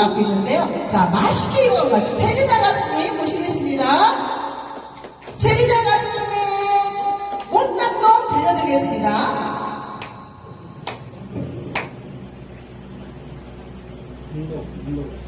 맡고 있는데요. 자, 맛있게 이어가신 세리나 가수님 모시겠습니다. 세리나 가수님의 못난 놈 들려드리겠습니다. 운동, 운동.